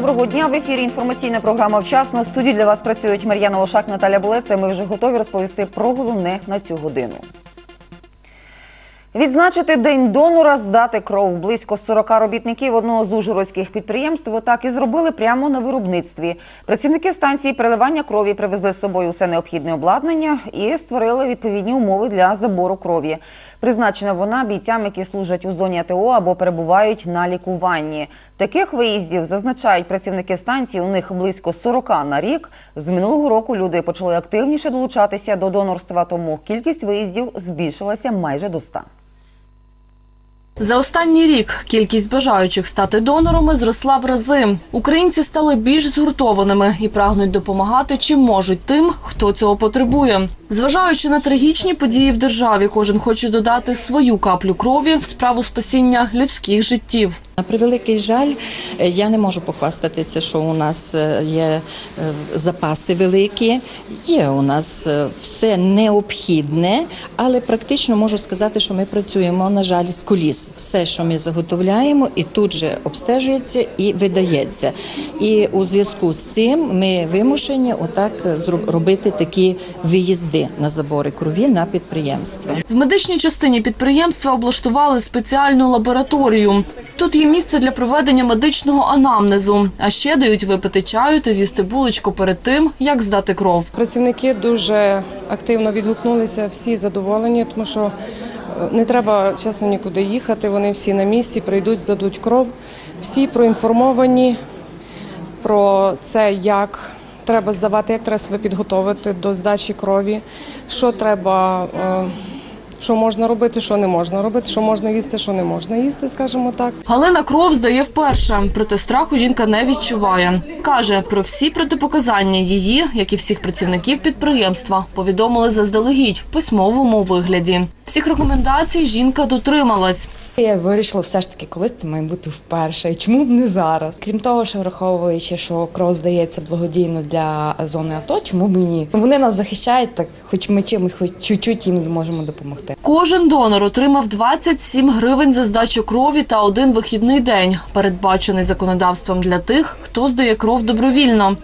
Доброго дня в ефірі. Інформаційна програма вчасно. В студії для вас працюють Мар'яна Лошак, Наталя Булеце. Ми вже готові розповісти про головне на цю годину. Відзначити день донора, здати кров. Близько 40 робітників одного з ужгородських підприємств так і зробили прямо на виробництві. Працівники станції переливання крові привезли з собою все необхідне обладнання і створили відповідні умови для забору крові. Призначена вона бійцям, які служать у зоні АТО або перебувають на лікуванні. Таких виїздів зазначають працівники станції. У них близько 40 на рік. З минулого року люди почали активніше долучатися до донорства, тому кількість виїздів збільшилася майже до 100. За останній рік кількість бажаючих стати донорами зросла в рази. Українці стали більш згуртованими і прагнуть допомагати чим можуть тим, хто цього потребує. Зважаючи на трагічні події в державі, кожен хоче додати свою каплю крові в справу спасіння людських життів. На превеликий жаль, е, я не можу похвастатися, що у нас е, є е, запаси великі. Є у нас все необхідне, але практично можу сказати, що ми працюємо, на жаль, з коліс. Все, що ми заготовляємо, і тут же обстежується і видається. І у зв'язку з цим ми вимушені отак робити такі виїзди на забори крові на підприємства. В медичній частині підприємства облаштували спеціальну лабораторію. Тут є місце для проведення медичного анамнезу, а ще дають випити чаю та з'їсти булочку перед тим, як здати кров. Працівники дуже активно відгукнулися, всі задоволені, тому що е, не треба чесно нікуди їхати. Вони всі на місці, прийдуть, здадуть кров. Всі проінформовані про це, як треба здавати, як треба себе підготовити до здачі крові, що треба. е, Що можна робити, що не можна робити, що можна їсти, що не можна їсти, скажімо так. Галина кров здає вперше, проте страху жінка не відчуває. Каже, про всі протипоказання її, як і всіх працівників підприємства, повідомили заздалегідь в письмовому вигляді. Всіх рекомендацій жінка дотрималась. Я вирішила все ж таки, коли це має бути вперше, і чому б не зараз. Крім того, що враховуючи, що кров здається благодійно для зони АТО, чому б ні? Вони нас захищають, так хоч ми чимось, хоч чуть-чуть їм можемо допомогти. Кожен донор отримав 27 гривень за здачу крові та один вихідний день, передбачений законодавством для тих, хто здає кров добровільно.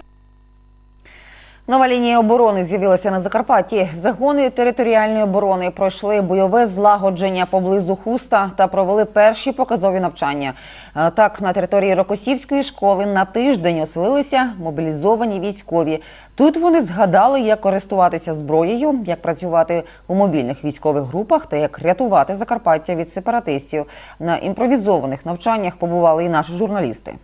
Нова лінія оборони з'явилася на Закарпатті. Загони територіальної оборони пройшли бойове злагодження поблизу хуста та провели перші показові навчання. Е, Так, на території Рокосівської школи на тиждень оселилися мобілізовані військові. Тут вони згадали, як користуватися зброєю, як працювати у мобільних військових групах та як рятувати Закарпаття від сепаратистів. На імпровізованих навчаннях побували і наші журналісти.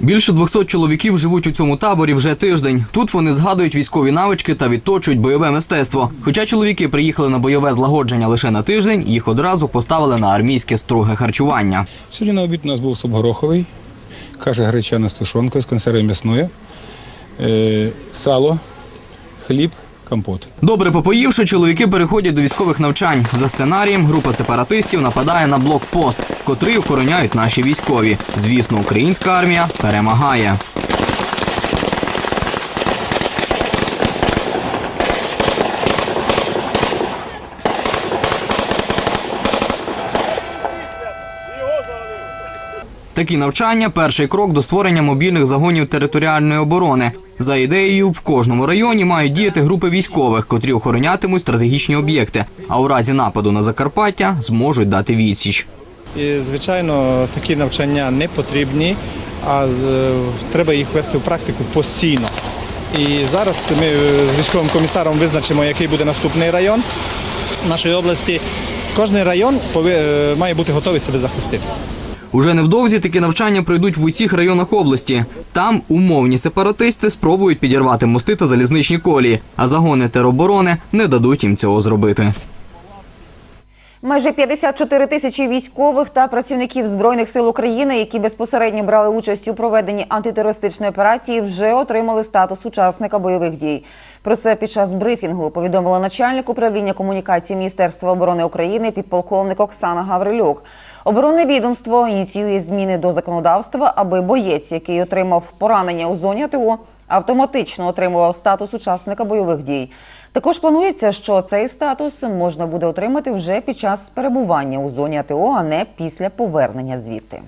Більше 200 чоловіків живуть у цьому таборі вже тиждень. Тут вони згадують військові навички та відточують бойове мистецтво. Хоча чоловіки приїхали на бойове злагодження лише на тиждень, їх одразу поставили на армійське струге харчування. Сьогодні на обід у нас був суп гороховий, каша гречана з тушонкою, з консерви м'ясною, е, сало, хліб, компот. Добре попоївши, чоловіки переходять до військових навчань. За сценарієм група сепаратистів нападає на блокпост, котрий охороняють наші військові. Звісно, українська армія перемагає. Такі навчання перший крок до створення мобільних загонів територіальної оборони. За ідеєю, в кожному районі мають діяти групи військових, котрі охоронятимуть стратегічні об'єкти, а у разі нападу на Закарпаття зможуть дати відсіч. І, звичайно, такі навчання не потрібні, а е, треба їх вести в практику постійно. І зараз ми е, з військовим комісаром визначимо, який буде наступний район нашої області. Кожний район е, має бути готовий себе захистити. Уже невдовзі такі навчання пройдуть в усіх районах області. Там умовні сепаратисти спробують підірвати мости та залізничні колії, а загони тероборони не дадуть їм цього зробити. Майже 54 тисячі військових та працівників збройних сил України, які безпосередньо брали участь у проведенні антитерористичної операції, вже отримали статус учасника бойових дій. Про це під час брифінгу повідомила начальник управління комунікації Міністерства оборони України підполковник Оксана Гаврилюк. Оборонне відомство ініціює зміни до законодавства, аби боєць, який отримав поранення у зоні АТО, автоматично отримував статус учасника бойових дій. Також планується, що цей статус можна буде отримати вже під час перебування у зоні АТО, а не після повернення звідти.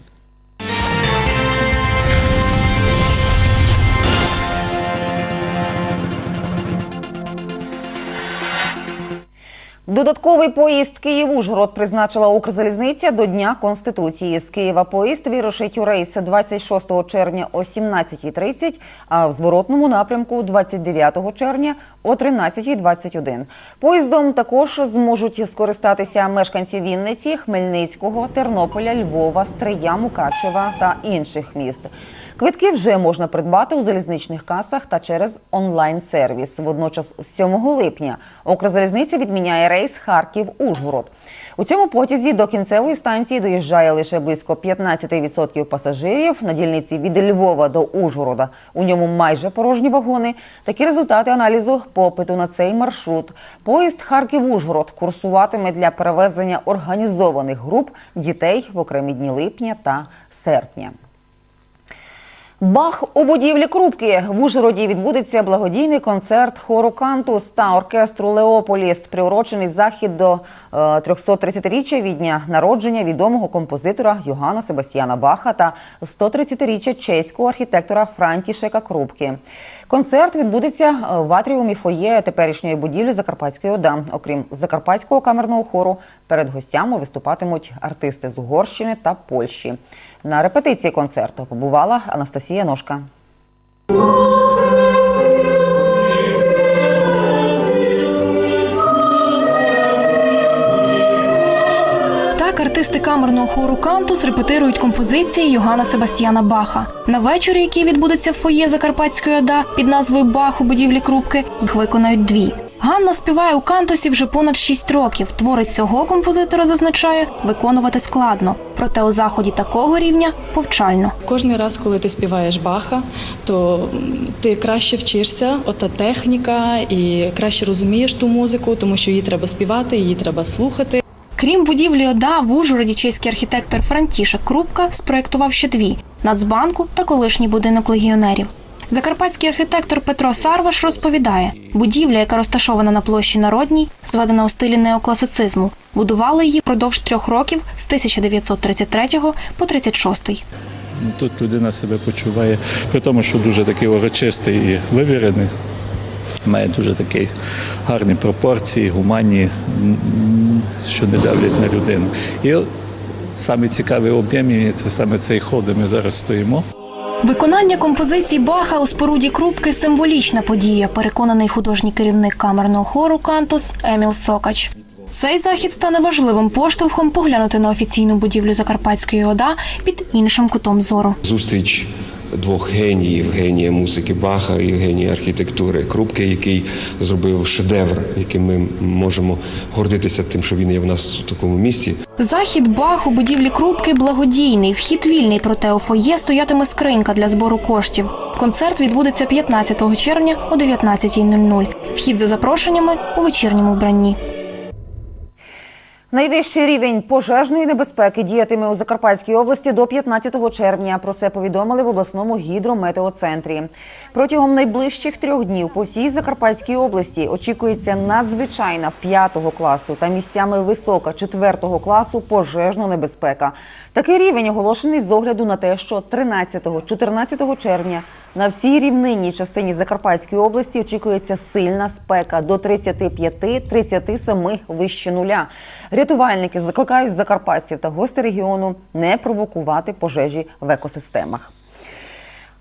Додатковий поїзд Київ-Ужгород призначила Укрзалізниця до Дня Конституції. З Києва поїзд вирушить у рейс 26 червня о 17.30, а в зворотному напрямку 29 червня о 13.21. Поїздом також зможуть скористатися мешканці Вінниці, Хмельницького, Тернополя, Львова, Стрия, Мукачева та інших міст. Квитки вже можна придбати у залізничних касах та через онлайн-сервіс. Водночас, з 7 липня Укрзалізниця відміняє рейс Харків-Ужгород. У цьому потязі до кінцевої станції доїжджає лише близько 15% пасажирів. На дільниці від Львова до Ужгорода у ньому майже порожні вагони. Такі результати аналізу попиту на цей маршрут. Поїзд Харків-Ужгород курсуватиме для перевезення організованих груп дітей в окремі дні липня та серпня. Бах у будівлі Крупки в Ужгороді відбудеться благодійний концерт хору Кантус та оркестру Леополіс, приурочений захід до е, 330-річчя від дня народження відомого композитора Йоганна Себастьяна Баха та 130-річчя чеського архітектора Франтішека Крупки. Концерт відбудеться е, в атріумі фоє теперішньої будівлі Закарпатської ОДА. Окрім закарпатського камерного хору, перед гостями виступатимуть артисти з Угорщини та Польщі. На репетиції концерту побувала Анастасія Ножка. Артисти камерного хору Кантус репетирують композиції Йоганна Себастьяна Баха. На вечорі, який відбудеться в фоє Закарпатської ОДА під назвою Бах у будівлі Крупки, їх виконають дві. Ганна співає у кантусі вже понад 6 років. Твори цього композитора зазначає виконувати складно, проте у заході такого рівня повчально. Кожний раз, коли ти співаєш Баха, то ти краще вчишся, ота техніка, і краще розумієш ту музику, тому що її треба співати, її треба слухати. Крім будівлі ОДА, в Ужгороді чеський архітектор Франтішек Крупка спроєктував ще дві Нацбанку та колишній будинок легіонерів. Закарпатський архітектор Петро Сарваш розповідає, будівля, яка розташована на площі Народній, зведена у стилі неокласицизму. Будували її впродовж трьох років з 1933 по 36. Ну, Тут людина себе почуває, при тому, що дуже такий урочистий і вивірений, має дуже такі гарні пропорції, гуманні, що не давлять на людину. І саме цікавий об'єм це саме цей хол, де ми зараз стоїмо. Виконання композицій Баха у споруді Крупки символічна подія, переконаний художній керівник камерного хору Кантус Еміл Сокач. Цей захід стане важливим поштовхом поглянути на офіційну будівлю Закарпатської ОДА під іншим кутом зору. Зустріч двох геніїв, генія музики Баха і генія архітектури Крупки, який зробив шедевр, яким ми можемо гордитися тим, що він є в нас в такому місці. Захід Бах у будівлі Крупки благодійний, вхід вільний, проте у фоє стоятиме скринька для збору коштів. Концерт відбудеться 15 червня о 19.00. Вхід за запрошеннями у вечірньому вбранні. Найвищий рівень пожежної небезпеки діятиме у Закарпатській області до 15 червня. Про це повідомили в обласному гідрометеоцентрі. Протягом найближчих трьох днів по всій Закарпатській області очікується надзвичайна 5 класу та місцями висока 4 класу пожежна небезпека. Такий рівень оголошений з огляду на те, що 13-14 червня на всій рівнинній частині Закарпатської області очікується сильна спека до 35-37 вище нуля. Рятувальники закликають закарпатців та гостей регіону не провокувати пожежі в екосистемах.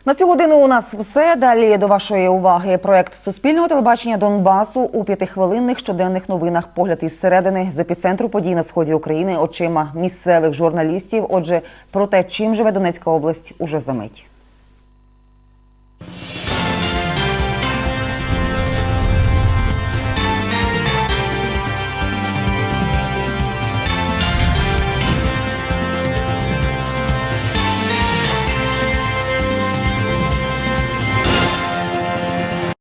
На цю годину у нас все. Далі до вашої уваги проект Суспільного телебачення Донбасу у п'ятихвилинних щоденних новинах. Погляд із середини з епіцентру подій на сході України очима місцевих журналістів. Отже, про те, чим живе Донецька область, уже за мить.